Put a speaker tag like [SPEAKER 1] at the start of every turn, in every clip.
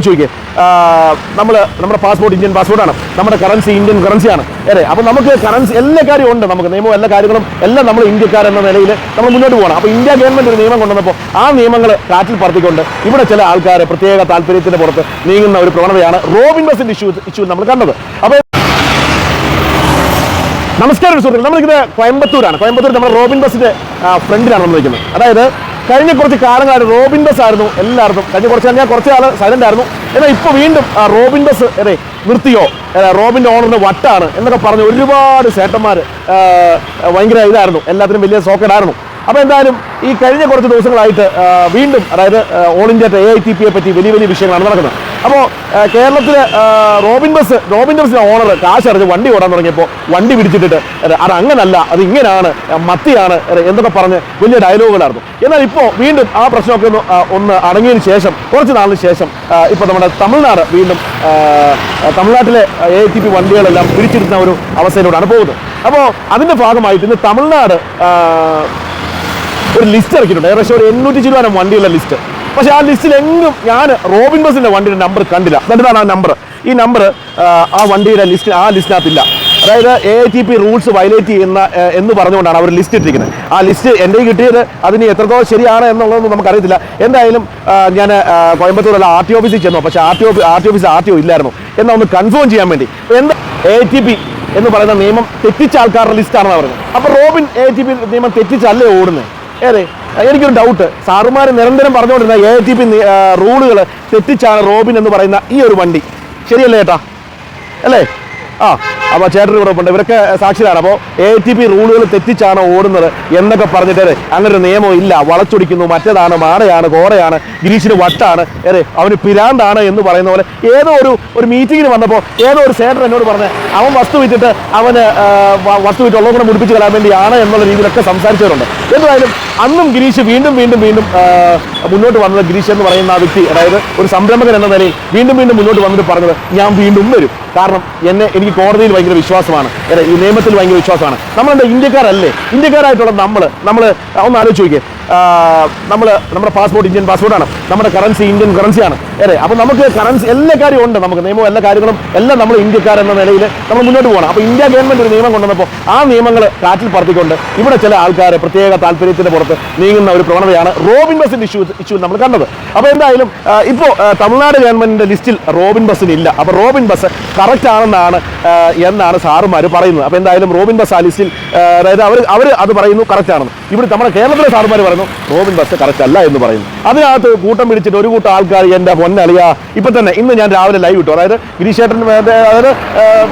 [SPEAKER 1] ആലോചിച്ച് നോക്കിയേ നമ്മൾ നമ്മുടെ പാസ്പോർട്ട് ഇന്ത്യൻ പാസ്പോർട്ടാണ് നമ്മുടെ കറൻസി ഇന്ത്യൻ കറൻസിയാണ് അല്ലേ? അപ്പോൾ നമുക്ക് കറൻസി എല്ലാ കാര്യവും ഉണ്ട് നമുക്ക്. നിയമവും എല്ലാ കാര്യങ്ങളും എല്ലാം നമ്മൾ ഇന്ത്യക്കാരെന്ന നിലയിൽ നമ്മൾ മുന്നോട്ട് പോകണം അപ്പോൾ ഇന്ത്യ ഗവൺമെന്റ് ഒരു നിയമം കൊണ്ടുവന്നപ്പോൾ ആ നിയമങ്ങൾ കാറ്റിൽ പറത്തിക്കൊണ്ട് ഇവിടെ ചില ആൾക്കാർ പ്രത്യേക താല്പര്യത്തിന് പുറത്ത് നീങ്ങുന്ന ഒരു പ്രവണതയാണ് റോബിൻ ബസിന്റെ ഇഷ്യൂ ഇഷ്യൂ നമ്മൾ കണ്ടത്. അപ്പോൾ നമസ്കാരം സുഹൃത്തുക്കൾ നമ്മളിത് കോയമ്പത്തൂരാണ്. കോയമ്പത്തൂർ നമ്മുടെ റോബിൻ ബസിന്റെ ഫ്രണ്ടിലാണ് നമ്മൾ നിൽക്കുന്നത് അതായത് കഴിഞ്ഞ കുറച്ച് കാലങ്ങളായിട്ട് റോബിൻ ബസ് ആയിരുന്നു എല്ലായിടത്തും. കഴിഞ്ഞ കുറച്ച് കാലം ഞാൻ കുറച്ച് കാലം സൈലന്റ് ആയിരുന്നു. എന്നാൽ ഇപ്പോൾ വീണ്ടും റോബിൻ ബസ് അതെ നിർത്തിയോ? റോബിന്റെ ഓണറിന് വട്ടാണ് എന്നൊക്കെ പറഞ്ഞ് ഒരുപാട് ചേട്ടന്മാർ ഭയങ്കര ഇതായിരുന്നു. എല്ലാത്തിനും വലിയ സോക്കഡായിരുന്നു അപ്പോൾ എന്തായാലും ഈ കഴിഞ്ഞ കുറച്ച് ദിവസങ്ങളായിട്ട് വീണ്ടും അതായത് all India A I T പിയെ പറ്റി വലിയ വലിയ വിഷയങ്ങളാണ് നടക്കുന്നത്. അപ്പോൾ കേരളത്തിൽ റോബിൻ ബസ് റോബിൻ ബസ്സിന്റെ ഓണർ കാശ് അറിഞ്ഞ് വണ്ടി ഓടാൻ തുടങ്ങിയപ്പോൾ വണ്ടി പിടിച്ചിട്ടിട്ട് അത് അങ്ങനല്ല അത് ഇങ്ങനെയാണ് മത്തിയാണ് എന്നൊക്കെ പറഞ്ഞ് വലിയ ഡയലോഗുകളായിരുന്നു. എന്നാൽ ഇപ്പോൾ വീണ്ടും ആ പ്രശ്നമൊക്കെ ഒന്ന് ഒന്ന് അടങ്ങിയതിന് ശേഷം കുറച്ച് നാളിന് ശേഷം ഇപ്പോൾ നമ്മുടെ തമിഴ്നാട് വീണ്ടും തമിഴ്നാട്ടിലെ എ ടി പി വണ്ടികളെല്ലാം പിടിച്ചിരുന്ന ഒരു അവസ്ഥയിലൂടെയാണ് പോകുന്നത്. അപ്പോൾ അതിന്റെ ഭാഗമായിട്ട് ഇന്ന് തമിഴ്നാട് ഒരു ലിസ്റ്റ് ഇറക്കിയിട്ടുണ്ട്. ഏകദേശം ഒരു എണ്ണൂറ്റി ചിരുവാനം വണ്ടിയുള്ള ലിസ്റ്റ്. പക്ഷേ ആ ലിസ്റ്റിൽ എങ്ങും ഞാൻ റോബിൻ ബസിന്റെ വണ്ടിയുടെ നമ്പർ കണ്ടില്ല. എന്നിട്ടാണ് ആ നമ്പർ ഈ നമ്പർ ആ വണ്ടിയുടെ ലിസ്റ്റ് ആ ലിസ്റ്റിനകത്തില്ല. അതായത് A T P rules violate ചെയ്യുന്ന എന്ന് പറഞ്ഞുകൊണ്ടാണ് അവർ ലിസ്റ്റ് ഇട്ടിരിക്കുന്നത്. ആ ലിസ്റ്റ് എന്റെ കിട്ടിയത് അതിന് എത്രത്തോളം ശരിയാണ് എന്നുള്ളതൊന്നും നമുക്കറിയത്തില്ല. എന്തായാലും ഞാൻ കോയമ്പത്തൂരുള്ള ആർ ടി ഓഫീസിൽ ചെന്നു. പക്ഷേ R T office R T office R T O ഇല്ലായിരുന്നു. എന്നാൽ ഒന്ന് കൺഫേം ചെയ്യാൻ വേണ്ടി. എന്താ എ ടി പി എന്ന് പറയുന്ന നിയമം തെറ്റിച്ച ആൾക്കാരുടെ ലിസ്റ്റാണെന്ന് പറഞ്ഞത്. അപ്പോൾ റോബിൻ എ ടി പി നിയമം തെറ്റിച്ചല്ലേ ഓടുന്നത്? ഏതെ? എനിക്കൊരു ഡൗട്ട് സാറുമാർ നിരന്തരം പറഞ്ഞുകൊണ്ടിരുന്ന എ ടി പി റൂളുകൾ തെറ്റിച്ചാണ് റോബിൻ എന്ന് പറയുന്ന ഈ ഒരു വണ്ടി. ശരിയല്ലേ ഏട്ടാ? അല്ലേ? ആ. അപ്പോൾ ചേട്ടൻ ഇവിടെ ഉണ്ട്. ഇവരൊക്കെ സാക്ഷിതാണ് അപ്പോൾ എ ടി പി റൂളുകൾ തെറ്റിച്ചാണ് ഓടുന്നത് എന്നൊക്കെ പറഞ്ഞിട്ട് അങ്ങനെ ഒരു നിയമം ഇല്ല. വളച്ചൊടിക്കുന്നു. മറ്റേതാണ് മാടയാണ് കോടയാണ് ഗിരീഷിന് വട്ടാണ്. ഏറെ അവന് പിരാന്താണ് എന്ന് പറയുന്ന പോലെ ഏതോ ഒരു ഒരു മീറ്റിങ്ങിന് വന്നപ്പോൾ ഏതോ ഒരു സേട്ടർ എന്നോട് പറഞ്ഞ് അവൻ വസ്തു വിറ്റിട്ട് അവന് വസ്തു വിറ്റ് ഉള്ളതും കൂടെ മുടിപ്പിച്ച് കളയാൻ വേണ്ടിയാണ് എന്നുള്ള രീതിയിലൊക്കെ സംസാരിച്ചവരുണ്ട്. എന്തായാലും അന്നും ഗിരീഷ് വീണ്ടും വീണ്ടും വീണ്ടും മുന്നോട്ട് വന്നത് ഗിരീഷ് എന്ന് പറയുന്ന ആ വ്യക്തി അതായത് ഒരു സംരംഭകൻ എന്ന നിലയിൽ വീണ്ടും വീണ്ടും മുന്നോട്ട് വന്നിട്ട് പറഞ്ഞത് ഞാൻ വീണ്ടും വരും. കാരണം എന്നെ എനിക്ക് കോടതിയിൽ ഭയങ്കര വിശ്വാസമാണ്. ഈ നിയമത്തിൽ ഭയങ്കര വിശ്വാസമാണ്. നമ്മളെന്താ ഇന്ത്യക്കാരല്ലേ? ഇന്ത്യക്കാരായിട്ടുള്ള നമ്മൾ നമ്മൾ ഒന്ന് ആലോചിച്ച് നോക്കിയേ. നമ്മൾ നമ്മുടെ പാസ്പോർട്ട് ഇന്ത്യൻ പാസ്പോർട്ടാണ് നമ്മുടെ കറൻസി ഇന്ത്യൻ കറൻസിയാണ് അല്ലേ? അപ്പോൾ നമുക്ക് കറൻസി എല്ലാ കാര്യവും ഉണ്ട് നമുക്ക്. നിയമവും എല്ലാ കാര്യങ്ങളും എല്ലാം നമ്മൾ ഇന്ത്യക്കാരെന്ന നിലയിൽ നമ്മൾ മുന്നോട്ട് പോകണം അപ്പോൾ ഇന്ത്യ ഗവൺമെന്റ് ഒരു നിയമം കൊണ്ടുവന്നപ്പോൾ ആ നിയമങ്ങൾ കാറ്റിൽ പറത്തിക്കൊണ്ട് ഇവിടെ ചില ആൾക്കാർ പ്രത്യേക താല്പര്യത്തിന്റെ പുറത്ത് നീങ്ങുന്ന ഒരു പ്രവണതയാണ് റോബിൻ ബസിന്റെ ഇഷ്യൂ ഇഷ്യൂ നമ്മൾ കണ്ടത്. അപ്പോൾ എന്തായാലും ഇപ്പോൾ തമിഴ്നാട് ഗവൺമെന്റിന്റെ ലിസ്റ്റിൽ റോബിൻ ബസ്സിന് ഇല്ല അപ്പോൾ റോബിൻ ബസ് കറക്റ്റ് ആണെന്നാണ് എന്നാണ് സാറുമാർ പറയുന്നത്. അപ്പോൾ എന്തായാലും റോബിൻ ബസ് ആ അതായത് അവർ അവർ അത് പറയുന്നു കറക്റ്റ് ആണെന്ന്. ഇവിടെ നമ്മുടെ കേരളത്തിലെ സാറുമാർ പറയുന്നു റോബിൻ ബസ് കറക്റ്റ് അല്ല എന്ന് പറയുന്നു. അതിനകത്ത് കൂട്ടം പിടിച്ചിട്ട് ഒരു കൂട്ടം ആൾക്കാർ എന്റെ പൊന്നലിയ ഇപ്പം തന്നെ ഇന്ന് ഞാൻ രാവിലെ ലൈവ് ഇട്ടു. അതായത് ഗിരീഷേട്ടൻ അതായത്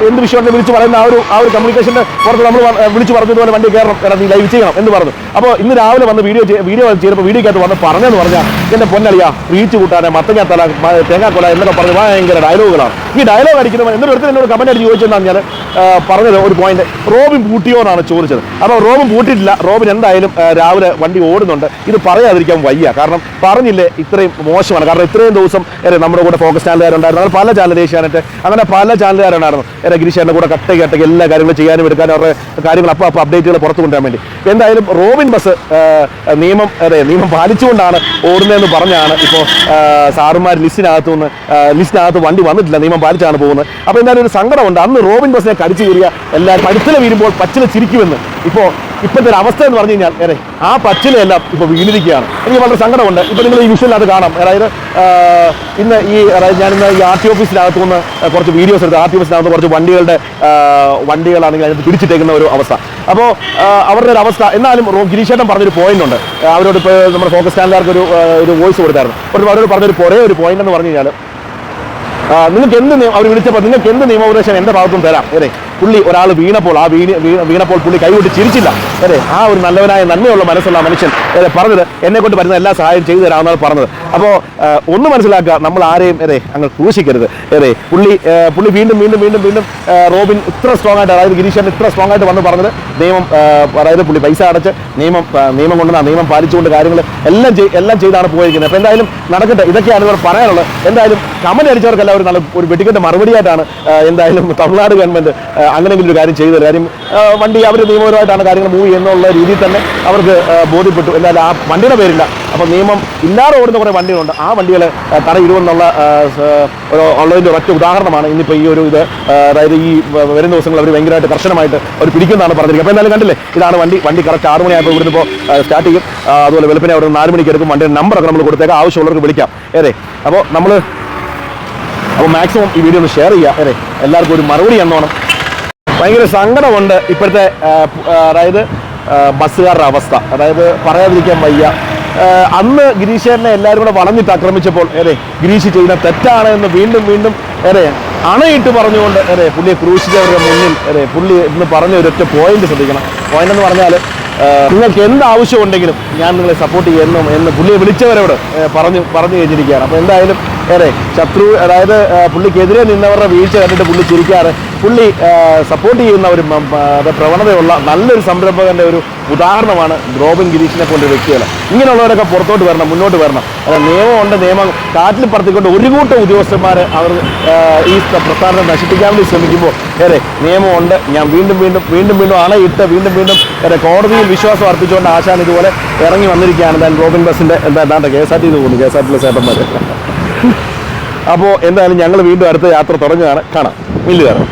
[SPEAKER 1] എന്ത് വിഷയത്തെ വിളിച്ച് പറയുന്ന ആ ഒരു ആ ഒരു കമ്മ്യൂണിക്കേഷന്റെ പുറത്ത് നമ്മൾ വിളിച്ച് പറഞ്ഞതുപോലെ വണ്ടി കയറണം നീ ലൈവ് ചെയ്യണം എന്ന് പറഞ്ഞു. അപ്പോൾ ഇന്ന് രാവിലെ വന്ന് വീഡിയോ വീഡിയോ ചെയ്തപ്പോൾ വീഡിയോക്കകത്ത് വന്ന് പറഞ്ഞെന്ന് പറഞ്ഞാൽ എന്റെ പൊന്നളിയ റീച്ച് കൂട്ടാനെ മത്തങ്ങ തല തേങ്ങാക്കൊല എന്നൊക്കെ പറഞ്ഞ് ഭയങ്കര ഡയലോഗുകളാണ് ഈ ഡയലോഗ് അടിക്കുന്നവൻ എന്നൊരു ഒരുത്തൻ എന്നോട് കമന്റ് അടിച്ച് ചോദിച്ചെന്ന് ആ, പറഞ്ഞത് ഒരു പോയിന്റ് റോബിൻ പൂട്ടിയോ എന്നാണ് ചോദിച്ചത്. അപ്പോൾ റോബിൻ പൂട്ടിയിട്ടില്ല. റോബിൻ എന്തായാലും രാവിലെ വണ്ടി ഓടുന്നുണ്ട്. ഇത് പറയാതിരിക്കാൻ വയ്യ. കാരണം പറഞ്ഞില്ലേ ഇത്രയും മോശമാണ്. കാരണം ഇത്രയും ദിവസം നമ്മുടെ കൂടെ ഫോക്കസ് ചാനലുകാരുണ്ടായിരുന്നു. അങ്ങനെ പല ചാനൽ ഏഷ്യാനെറ്റ് അങ്ങനെ പല ചാനലുകാരുണ്ടായിരുന്നു. ഏറെ ഗിരീഷേന്റെ കൂടെ കട്ട കട്ടയ്ക്ക് എല്ലാ കാര്യങ്ങളും ചെയ്യാനും എടുക്കാനും അവരുടെ കാര്യങ്ങൾ അപ്പോൾ അപ്പോൾ അപ്ഡേറ്റുകൾ പുറത്തു കൊണ്ടുവരാൻ വേണ്ടി. എന്തായാലും റോബിൻ ബസ് നിയമം അതെ നിയമം പാലിച്ചുകൊണ്ടാണ് ഓടുന്നതെന്ന് പറഞ്ഞാണ് ഇപ്പോൾ സാറുമാർ ലിസ്റ്റിനകത്തുനിന്ന് ലിസ്റ്റിനകത്ത് വണ്ടി വന്നിട്ടില്ല. നിയമം പാലിച്ചാണ് പോകുന്നത്. അപ്പോൾ എന്തായാലും ഒരു സങ്കടമുണ്ട്. അന്ന് റോബിൻ ബസ്സിനെ കടിച്ചു കീറിയ എല്ലാവരും പഴുത്തില വീരുമ്പോൾ പച്ചില ചിരിക്കുമെന്ന്. ഇപ്പോൾ ഇപ്പോഴത്തെ ഒരു അവസ്ഥ എന്ന് പറഞ്ഞു കഴിഞ്ഞാൽ ഏറെ ആ പച്ചിലയെല്ലാം ഇപ്പോൾ വീണിരിക്കുകയാണ്. എനിക്ക് വളരെ സങ്കടമുണ്ട്. ഇപ്പോൾ നിങ്ങൾ ഈ വിഷ്വലിനകത്ത് കാണാം. അതായത് ഇന്ന് ഈ ഞാനിന്ന് ഈ ആർ ടി ഓഫീസിനകത്ത് നിന്ന് കുറച്ച് വീഡിയോസ് എടുത്ത് ആർ ടി ഓഫീസിനകത്ത് കുറച്ച് വണ്ടികളുടെ വണ്ടികളാണെങ്കിൽ അതിനകത്ത് പിടിച്ചിട്ടേക്കുന്ന ഒരു അവസ്ഥ. അപ്പോൾ അവരുടെ ഒരു അവസ്ഥ. എന്നാലും ഗിരീഷേട്ടൻ പറഞ്ഞൊരു പോയിന്റ് ഉണ്ട്. അവരോട് ഇപ്പോൾ നമ്മുടെ ഫോക്കസ് ചാനലുകാർക്ക് ഒരു ഒരു വോയിസ് കൊടുത്തായിരുന്നു. അവരോട് പറഞ്ഞൊരു ഒരേ ഒരു പോയിന്റ് എന്ന് പറഞ്ഞു കഴിഞ്ഞാൽ നിങ്ങൾക്ക് എന്ത് നിയമം അവർ വിളിച്ചപ്പോൾ നിങ്ങൾക്ക് എന്ത് നിയമോപദേശം എന്റെ ഭാഗത്തും തരാം? അതെ പുള്ളി ഒരാൾ വീണപ്പോൾ ആ വീണ വീണ- വീണപ്പോൾ പുള്ളി കൈവിട്ട് ചിരിച്ചില്ല. അതെ ആ ഒരു നല്ലവനായ നന്മയുള്ള മനസ്സുള്ള മനുഷ്യൻ. അതെ പറഞ്ഞത് എന്നെ കൊണ്ട് പറ്റുന്ന എല്ലാ സഹായം ചെയ്തു തരാമെന്നാണ് പറഞ്ഞത്. അപ്പോൾ ഒന്ന് മനസ്സിലാക്കുക നമ്മൾ ആരെയും അതെ അങ്ങ് ക്രൂശിക്കരുത്. അതെ പുള്ളി പുള്ളി വീണ്ടും വീണ്ടും വീണ്ടും വീണ്ടും റോബിൻ ഇത്ര സ്ട്രോങ് ആയിട്ട് അതായത് ഗിരീഷൻ ഇത്ര സ്ട്രോങ് ആയിട്ട് വന്ന് പറഞ്ഞത് നിയമം അതായത് പുള്ളി പൈസ അടച്ച് നിയമം നിയമം കൊണ്ടുവന്ന നിയമം പാലിച്ചുകൊണ്ട് കാര്യങ്ങൾ എല്ലാം എല്ലാം ചെയ്താണ് പോയിരിക്കുന്നത്. അപ്പോൾ എന്തായാലും നടക്കട്ടെ ഇതൊക്കെയാണ് ഇവർ പറയാനുള്ളത്. എന്തായാലും കമന്റ് അടിച്ചവർക്കെല്ലാം ഒരു നല്ല ഒരു വെടിക്കെട്ട് മറുപടിയായിട്ടാണ് എന്തായാലും തമിഴ്നാട് ഗവൺമെന്റ് അങ്ങനെയെങ്കിലും ഒരു കാര്യം ചെയ്തു തരും. കാര്യം വണ്ടി അവർ നിയമപരമായിട്ടാണ് കാര്യങ്ങൾ മൂവ് ചെയ്യുന്നുള്ള രീതിയിൽ തന്നെ അവർക്ക് ബോധ്യപ്പെട്ടു. എന്തായാലും ആ വണ്ടിയുടെ പേരില്ല. അപ്പോൾ നിയമം ഇല്ലാതെ ഓടുന്ന കുറേ വണ്ടികളുണ്ട്. ആ വണ്ടികളെ തടയിടുമെന്നുള്ള ഉള്ളതിന്റെ ഒറ്റ ഉദാഹരണമാണ് ഇന്നിപ്പോൾ ഈ ഒരു ഇത് അതായത് ഈ വരുന്ന ദിവസങ്ങൾ അവർ ഭയങ്കരമായിട്ട് കർശനമായിട്ട് അവർ പിടിക്കുന്നതാണ് പറഞ്ഞിരിക്കുന്നത്. അപ്പോൾ എന്തായാലും കണ്ടില്ലേ ഇതാണ് വണ്ടി. വണ്ടി കറക്റ്റ് ആറ് മണിയായപ്പോൾ ഇവിടുന്ന് ഇപ്പോൾ സ്റ്റാർട്ട് ചെയ്യും. അതുപോലെ വെളുപ്പിനെ അവിടെ നാല് മണിക്ക് എടുക്കും. വണ്ടിയുടെ നമ്പറൊക്കെ നമ്മൾ കൊടുത്തേക്കാം. ആവശ്യമുള്ളവർക്ക് വിളിക്കാം. ഏതെ അപ്പോൾ നമ്മൾ അപ്പോൾ മാക്സിമം ഈ വീഡിയോ ഒന്ന് ഷെയർ ചെയ്യുക. അതെ എല്ലാവർക്കും ഒരു മറുപടി എന്നോണം ഭയങ്കര സങ്കടമുണ്ട് ഇപ്പോഴത്തെ അതായത് ബസ്സുകാരുടെ അവസ്ഥ. അതായത് പറയാതിരിക്കാൻ വയ്യ. അന്ന് ഗിരീഷേനെ എല്ലാവരും കൂടെ വളഞ്ഞിട്ട് ആക്രമിച്ചപ്പോൾ ഏറെ ഗിരീഷ് ചെയ്യുന്ന തെറ്റാണ് എന്ന് വീണ്ടും വീണ്ടും ഏറെ അണയിട്ട് പറഞ്ഞുകൊണ്ട് ഏറെ പുള്ളിയെ ക്രൂശിച്ചവരുടെ മുന്നിൽ ഏറെ പുള്ളി എന്ന് പറഞ്ഞ ഒരൊറ്റ പോയിന്റ് ശ്രദ്ധിക്കണം. പോയിന്റ് എന്ന് പറഞ്ഞാൽ നിങ്ങൾക്ക് എന്ത് ആവശ്യമുണ്ടെങ്കിലും ഞാൻ നിങ്ങളെ സപ്പോർട്ട് ചെയ്യുന്നു എന്ന് പുള്ളിയെ വിളിച്ചവരോട് പറഞ്ഞു പറഞ്ഞു കഴിഞ്ഞിരിക്കുകയാണ്. അപ്പോൾ എന്തായാലും ഏറെ ശത്രു അതായത് പുള്ളിക്കെതിരെ നിന്നവരുടെ വീഴ്ച കണ്ടിട്ട് പുള്ളി ചിരിക്കാറ്. പുള്ളി സപ്പോർട്ട് ചെയ്യുന്ന ഒരു പ്രവണതയുള്ള നല്ലൊരു സംരംഭകന്റെ ഒരു ഉദാഹരണമാണ് റോബിൻ ഗിരീഷിനെ കൊണ്ട് വ്യക്തികൾ ഇങ്ങനെയുള്ളവരൊക്കെ പുറത്തോട്ട് വരണം മുന്നോട്ട് വരണം. നിയമമുണ്ട് നിയമം കാറ്റിൽ പറത്തിക്കൊണ്ട് ഒരു കൂട്ടം ഉദ്യോഗസ്ഥന്മാർ അവർ ഈ പ്രസ്ഥാനത്തെ നശിപ്പിക്കാൻ വേണ്ടി ശ്രമിക്കുമ്പോൾ ഏറെ നിയമമുണ്ട് ഞാൻ വീണ്ടും വീണ്ടും വീണ്ടും വീണ്ടും അണയിട്ട് വീണ്ടും വീണ്ടും ഏറെ കോടതിയിൽ വിശ്വാസം അർപ്പിച്ചുകൊണ്ട് ആശാൻ ഇതുപോലെ ഇറങ്ങി വന്നിരിക്കുകയാണ്. എന്തായാലും റോബിൻ ബസിന്റെ എന്താ എന്താണ്ട് കെ എസ് ആർ ടി പോകുന്നു കെ എസ് ആർ ടിയിലെ ചേട്ടന്മാർ അപ്പോൾ എന്തായാലും ഞങ്ങൾ വീണ്ടും അടുത്ത യാത്ര തുടങ്ങുകയാണ്. കാണാം. വലിയ കയറാം